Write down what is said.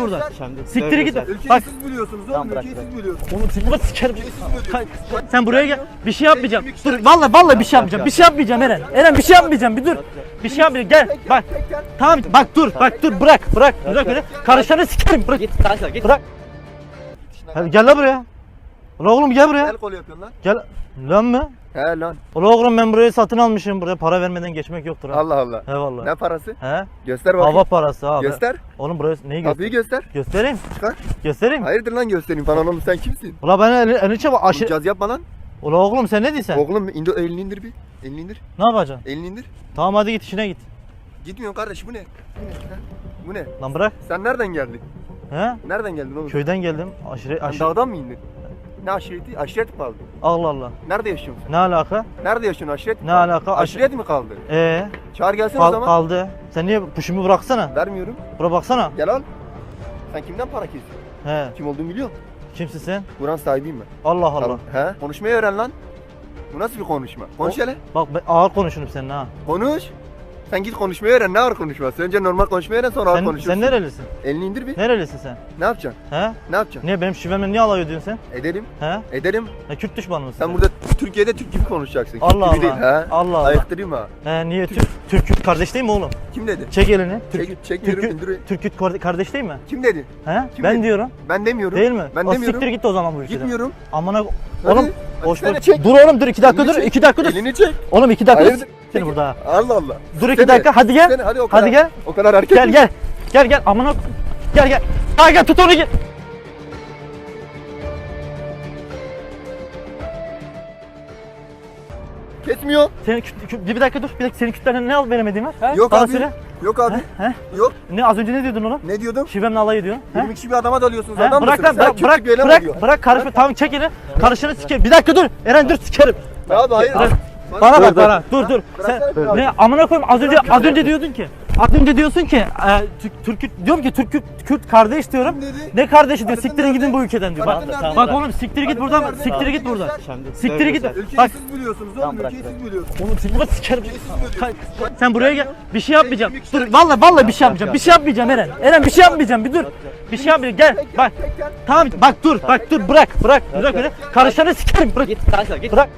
buradan. Siktir git. Ülkeyi Bak siz biliyorsunuz Tamam, oğlum. bırak, Ülkeyi siz biliyorsunuz. Oğlum seni sikerim. Sen buraya gel. Bir şey yapmayacağım. Dur vallahi vallahi bir şey yapmayacağım. Bir şey yapmayacağım Eren. Eren bir şey yapmayacağım. Bir dur. Bir şey yapmayacağım. Gel. Bak. Tamam bak dur. Bak dur bırak. Bırak. Bırak öyle. Karışanı sikerim. Bırak. Git kanka git. Bırak. Hadi gel la buraya. Ulan oğlum gel buraya. El kol yapıyorsun lan. Gel. Lan mı? He lan. Ulan oğlum ben burayı satın almışım. Buraya para vermeden geçmek yoktur ha. Allah Allah. Eyvallah. Ne parası? He? Göster bakayım. Hava parası abi. Göster. Oğlum buraya neyi göster? Kapıyı göster. Göstereyim. Çıkar. Göstereyim. Hayırdır lan göstereyim falan oğlum sen kimsin? Ulan ben elini, elini çabuk aşırı... Caz yapma lan. Ulan oğlum sen ne diyorsun? Oğlum indir, elini indir bir. Elini indir. Ne yapacaksın? Elini indir. Tamam hadi git işine git. Gitmiyorsun kardeş bu ne? Bu ne? Ha? Bu ne? Lan bırak. Sen nereden geldin? He? Nereden geldin oğlum? Köyden geldim. Aşire aşire. dağdan mı indin? Ne aşireti? Aşiret mi kaldı? Allah Allah. Nerede yaşıyorsun sen? Ne alaka? Nerede yaşıyorsun? Aşiret Ne alaka? Aş- Aşiret mi kaldı? Ee, Çağır gelsene o kal- zaman. kaldı. Sen niye puşumu bıraksana? Vermiyorum. Bura baksana. Gel al. Sen kimden para kesiyorsun? He. Kim olduğumu biliyor musun? Kimsin sen? Buranın sahibiyim ben. Allah Allah. Tamam. He? Konuşmayı öğren lan. Bu nasıl bir konuşma? Konuş O- hele. Bak ben ağır konuşurum seninle ha. Konuş. Sen git konuşmayı öğren. Ne ağır konuşması? Önce normal konuşmayı öğren sonra ağır Sen, konuşursun. sen nerelisin? Elini indir bir. Nerelisin sen? Ne yapacaksın? He? Ne yapacaksın? Niye benim şivemle niye alay ediyorsun sen? Ederim. He? Ederim. Ne Kürt düşmanı mısın? Sen burada Türkiye'de Türk gibi konuşacaksın. Kürt Allah gibi Allah. değil. He? Allah Allah. Ayıktırayım ha. He niye Türk, Türk Kürt kardeş değil mi oğlum? Kim dedi? Çek elini. Türk, Çek, çek Türk, yürü, indir. Türk Kürt kar- kardeş değil mi? Kim dedi? He? Kim ben dedi? diyorum. Ben demiyorum. Değil mi? Ben o demiyorum. siktir git o zaman bu ülkeden. Gitmiyorum. Amına Hadi, oğlum hadi boş sen de ver. çek. Dur oğlum dur iki dakika Elini dur. çek. iki dakika dur. Elini çek. Oğlum iki dakika dur. Hayırdır? Seni burada. Allah Allah. Dur iki Seni- dakika hadi gel. Seni, hadi o kadar. Gel. O kadar hareket. Gel gel. Gel gel amına gel gel. Gel gel tut onu gel. Kesmiyor. Senin küt- küt- bir dakika dur. Bir dakika senin kütlerden ne al veremediğim var? He? Yok Bana abi. söyle. Yok abi. He? Yok. Ne az önce ne diyordun oğlum? Ne diyordum? Şivemle alay ediyorsun. He? 20 kişi bir adama dalıyorsunuz. He? Adam Bırak mısınız? lan Sen bırak bırak bir bırak bırak karışma tamam çek elini. Karışını sikerim. Bir dakika dur. Eren dur sikerim. Abi hayır. Bırak. Bana- bak bana. Dur dur. Sen ne amına koyayım az önce az önce diyordun ki. Az önce diyorsun ki e, Türk, Türk diyorum ki Türk Kürt, Kürt kardeş diyorum. Ne kardeşi diyor? Siktirin gidin bu ülkeden diyor. Bak, bak oğlum siktir git buradan. Siktir git buradan. Siktir git. Bak siz biliyorsunuz oğlum. Ülkeyi siz biliyorsunuz. oğlum seni sikerim. Sen buraya gel. Bir şey yapmayacağım. Dur vallahi vallahi bir şey yapmayacağım. Bir şey yapmayacağım Eren. Eren bir şey yapmayacağım. Bir dur. Bir şey yapmayacağım. Gel. Bak. Tamam bak dur. Bak dur. Bırak. Bırak. Bırak öyle. Karışanı sikerim. Bırak. Git kanka git. Bırak.